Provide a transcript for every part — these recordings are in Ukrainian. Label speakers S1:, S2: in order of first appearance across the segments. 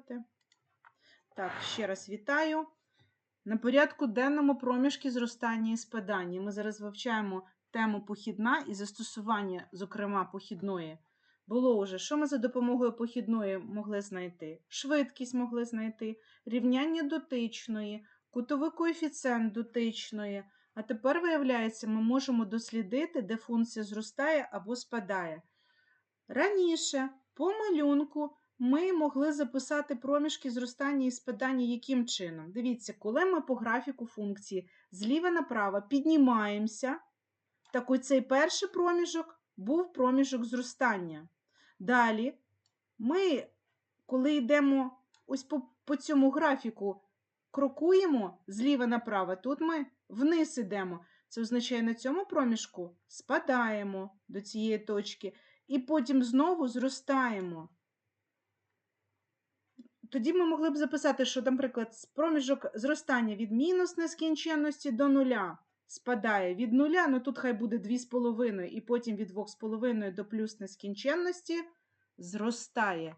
S1: записувати. Так, ще раз вітаю. На порядку денному проміжки зростання і спадання. Ми зараз вивчаємо тему похідна і застосування, зокрема, похідної. Було вже, що ми за допомогою похідної могли знайти? Швидкість могли знайти, рівняння дотичної, кутовий коефіцієнт дотичної. А тепер, виявляється, ми можемо дослідити, де функція зростає або спадає. Раніше по малюнку ми могли записати проміжки зростання і спадання яким чином? Дивіться, коли ми по графіку функції зліва направо піднімаємося, так оцей перший проміжок був проміжок зростання. Далі ми, коли йдемо ось по, по цьому графіку, крокуємо зліва направо, тут ми вниз йдемо. Це означає, на цьому проміжку спадаємо до цієї точки і потім знову зростаємо. Тоді ми могли б записати, що, наприклад, проміжок зростання від мінус нескінченності до нуля спадає від нуля, ну тут хай буде 2,5, і потім від 2,5 до плюс нескінченності зростає.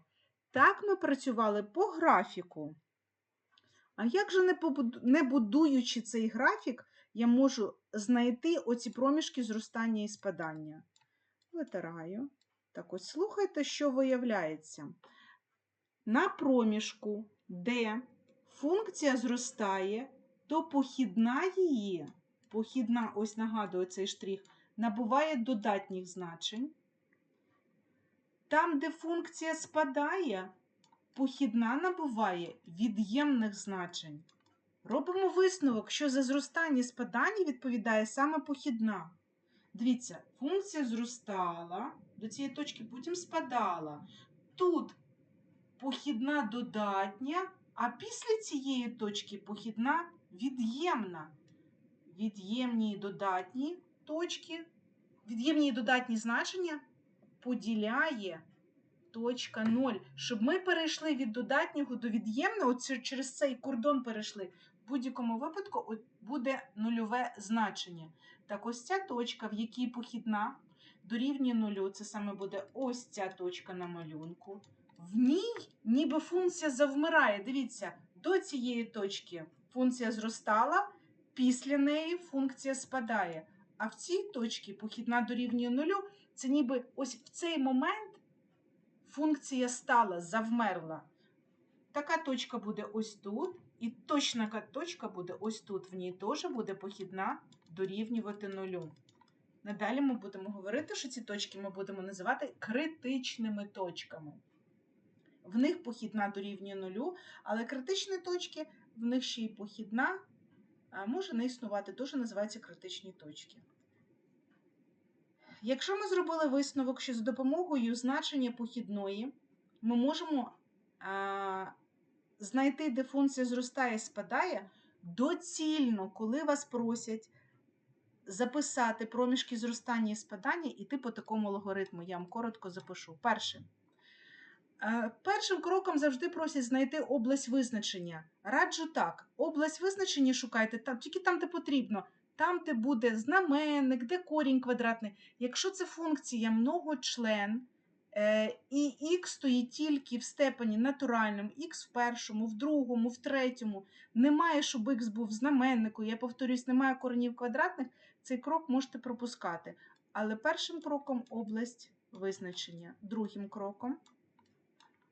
S1: Так ми працювали по графіку. А як же не, будуючи цей графік, я можу знайти оці проміжки зростання і спадання? Витираю. Так ось слухайте, що виявляється. На проміжку, де функція зростає, то похідна її, похідна, ось нагадую цей штрих, набуває додатніх значень. Там, де функція спадає, похідна набуває від'ємних значень. Робимо висновок, що за зростання і спадання відповідає саме похідна. Дивіться, функція зростала, до цієї точки потім спадала. Тут похідна додатня, а після цієї точки похідна від'ємна. Від'ємні і додатні точки, від'ємні і додатні значення поділяє точка 0. Щоб ми перейшли від додатнього до від'ємного, через цей кордон перейшли. В будь-якому випадку буде нульове значення. Так, ось ця точка, в якій похідна дорівнює нулю, це саме буде ось ця точка на малюнку. В ній ніби функція завмирає. Дивіться, до цієї точки функція зростала, після неї функція спадає. А в цій точці похідна дорівнює нулю, це ніби ось в цей момент функція стала, завмерла. Така точка буде ось тут, і точна точка буде ось тут. В ній теж буде похідна дорівнювати нулю. Надалі ми будемо говорити, що ці точки ми будемо називати критичними точками. В них похідна дорівнює нулю, але критичні точки, в них ще й похідна, може не існувати, теж називаються критичні точки. Якщо ми зробили висновок, що за допомогою значення похідної ми можемо а, знайти, де функція зростає і спадає, доцільно, коли вас просять записати проміжки зростання і спадання, іти по такому алгоритму. Я вам коротко запишу. Перше. Е, Першим кроком завжди просять знайти область визначення. Раджу так: область визначення шукайте там, тільки там, де потрібно. Там, де буде знаменник, де корінь квадратний. Якщо це функція многочлен, е, і х стоїть тільки в степені натуральному, х в першому, в другому, в третьому, немає, щоб х був знаменнику, я повторюсь, немає коренів квадратних, цей крок можете пропускати. Але першим кроком область визначення, другим кроком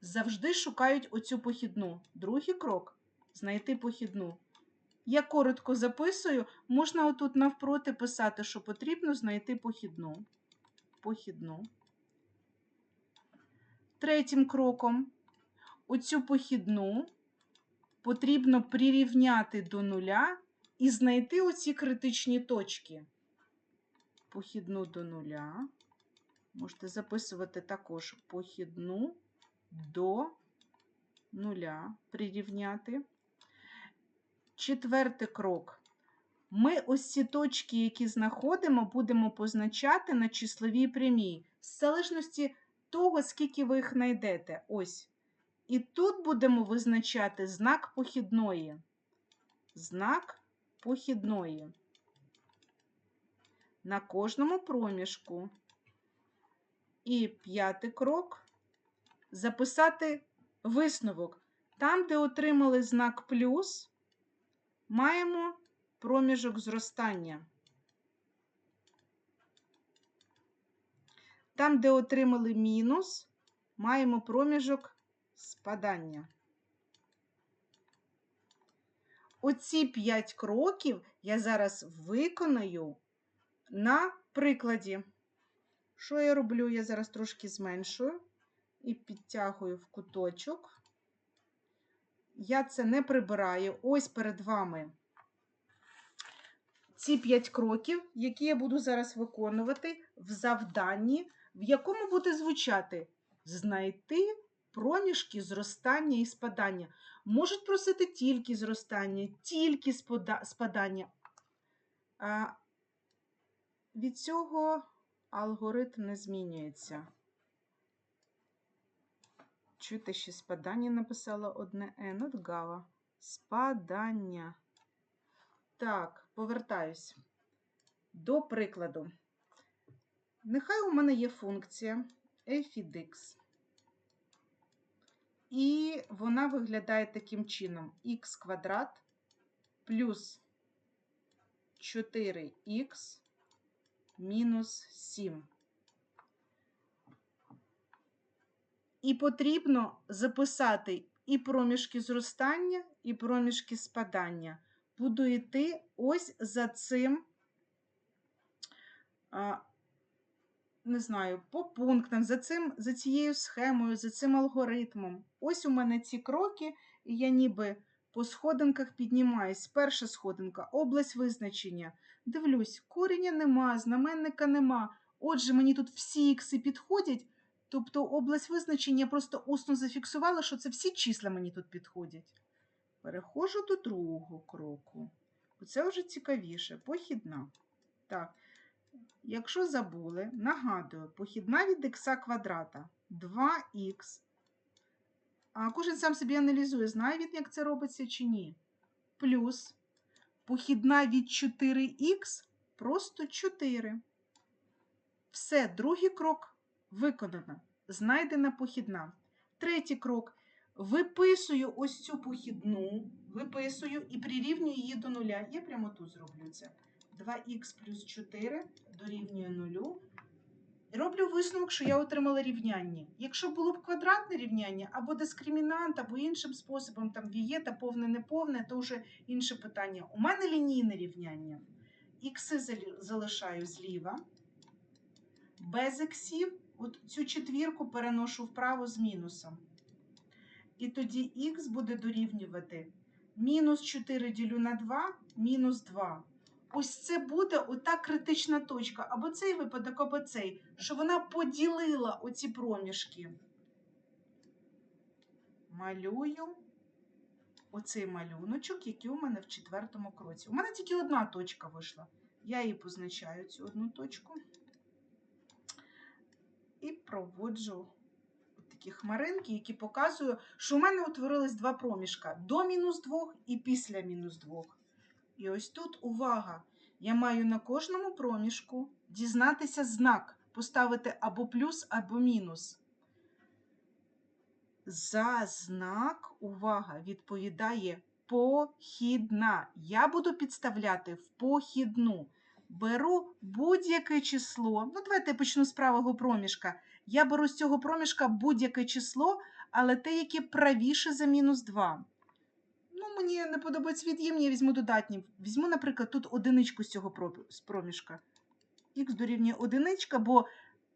S1: завжди шукають оцю похідну. Другий крок знайти похідну. Я коротко записую, можна отут навпроти писати, що потрібно знайти похідну. Похідну. Третім кроком оцю похідну потрібно прирівняти до нуля і знайти оці критичні точки. Похідну до нуля. Можете записувати також похідну до нуля прирівняти. Четвертий крок. Ми ось ці точки, які знаходимо, будемо позначати на числовій прямій, в залежності того, скільки ви їх знайдете. Ось. І тут будемо визначати знак похідної. Знак похідної. На кожному проміжку. І п'ятий крок записати висновок. Там, де отримали знак плюс, маємо проміжок зростання. Там, де отримали мінус, маємо проміжок спадання. Оці 5 кроків я зараз виконаю на прикладі. Що я роблю? Я зараз трошки зменшую і підтягую в куточок. Я це не прибираю. Ось перед вами ці 5 кроків, які я буду зараз виконувати в завданні, в якому буде звучати знайти проміжки зростання і спадання. Можуть просити тільки зростання, тільки спадання. А від цього алгоритм не змінюється. Чуєте, ще спадання написала одне N, от гава. Спадання. Так, повертаюсь. До прикладу. Нехай у мене є функція x. І вона виглядає таким чином: х квадрат плюс 4х мінус 7. І потрібно записати і проміжки зростання, і проміжки спадання. Буду йти ось за цим, не знаю, по пунктам, за, цим, за цією схемою, за цим алгоритмом. Ось у мене ці кроки, і я ніби по сходинках піднімаюсь. Перша сходинка область визначення. Дивлюсь, коріння нема, знаменника нема. Отже, мені тут всі ікси підходять. Тобто область визначення просто усно зафіксувала, що це всі числа мені тут підходять. Переходжу до другого кроку. Оце вже цікавіше. Похідна. Так, якщо забули, нагадую, похідна від х квадрата 2х. А кожен сам собі аналізує, знає він, як це робиться чи ні. Плюс похідна від 4х просто 4. Все, другий крок виконано. Знайдена похідна. Третій крок. Виписую ось цю похідну, виписую і прирівнюю її до нуля. Я прямо тут зроблю це. 2х плюс 4 дорівнює нулю. Роблю висновок, що я отримала рівняння. Якщо було б квадратне рівняння, або дискримінант, або іншим способом, там вієта, повне, неповне, то вже інше питання. У мене лінійне рівняння. Ікси залишаю зліва. Без іксів от цю четвірку переношу вправо з мінусом. І тоді х буде дорівнювати мінус 4 ділю на 2, мінус 2. Ось це буде ота критична точка, або цей випадок, або цей, що вона поділила оці проміжки. Малюю оцей малюночок, який у мене в четвертому кроці. У мене тільки одна точка вийшла. Я її позначаю, цю одну точку. І проводжу такі хмаринки, які показують, що у мене утворились два проміжка до мінус 2 і після мінус 2. І ось тут увага! Я маю на кожному проміжку дізнатися знак, поставити або плюс, або мінус. За знак, увага, відповідає похідна. Я буду підставляти в похідну. Беру будь-яке число. Ну, давайте я почну з правого проміжка. Я беру з цього проміжка будь-яке число, але те, яке правіше за мінус 2. Ну, мені не подобається від'ємні, я візьму додатні. Візьму, наприклад, тут одиничку з цього проміжка. Х дорівнює одиничка, бо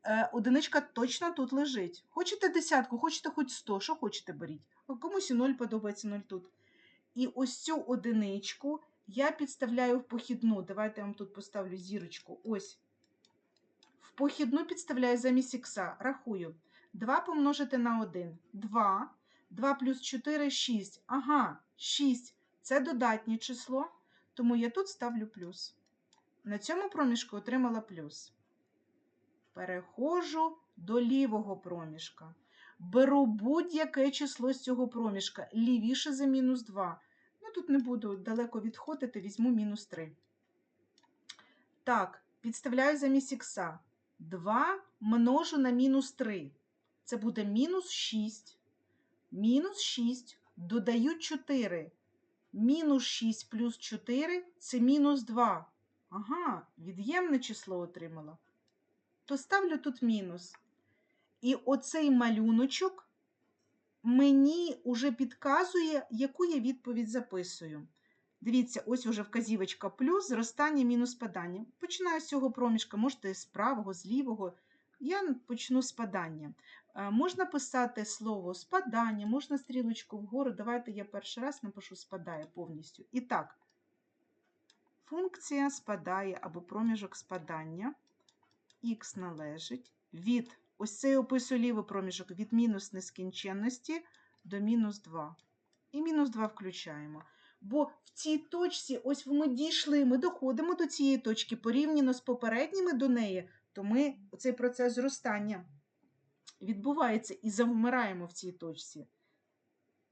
S1: е, одиничка точно тут лежить. Хочете десятку, хочете хоч 100, що хочете беріть. Комусь і 0 подобається 0 тут. І ось цю одиничку я підставляю в похідну. Давайте я вам тут поставлю зірочку. Ось. В похідну підставляю замість ікса. Рахую. 2 помножити на 1. 2. 2 плюс 4 – 6. Ага, 6. Це додатнє число, тому я тут ставлю плюс. На цьому проміжку отримала плюс. Переходжу до лівого проміжка. Беру будь-яке число з цього проміжка, лівіше за мінус 2. Тут не буду далеко відходити, візьму мінус 3. Так, підставляю замість ікса. 2 множу на мінус 3. Це буде мінус 6. Мінус 6 Додаю 4. Мінус 6 плюс 4 це мінус 2. Ага, від'ємне число отримала. То ставлю тут мінус. І оцей малюночок мені уже підказує, яку я відповідь записую. Дивіться, ось уже вказівочка плюс, зростання мінус спадання. Починаю з цього проміжка, можете з правого, з лівого. Я почну з падання. Е, Можна писати слово спадання, можна стрілочку вгору. Давайте я перший раз напишу спадає повністю. І так, функція спадає або проміжок спадання. Х належить від, ось цей описую лівий проміжок від мінус нескінченності до мінус 2. І мінус 2 включаємо. Бо в цій точці, ось ми дійшли, ми доходимо до цієї точки порівняно з попередніми до неї, то ми цей процес зростання відбувається і завмираємо в цій точці.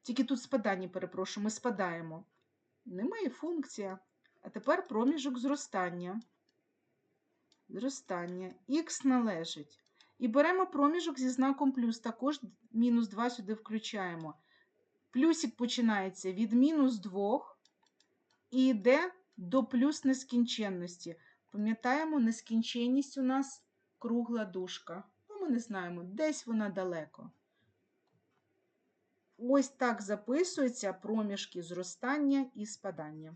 S1: Тільки тут спадання, перепрошую, ми спадаємо. Немає функція. А тепер проміжок зростання. Зростання. Х належить. І беремо проміжок зі знаком плюс, також мінус 2 сюди включаємо. Плюсик починається від мінус 2 і йде до плюс нескінченності. Пам'ятаємо, нескінченність у нас кругла дужка. Ну, ми не знаємо, десь вона далеко. Ось так записуються проміжки зростання і спадання.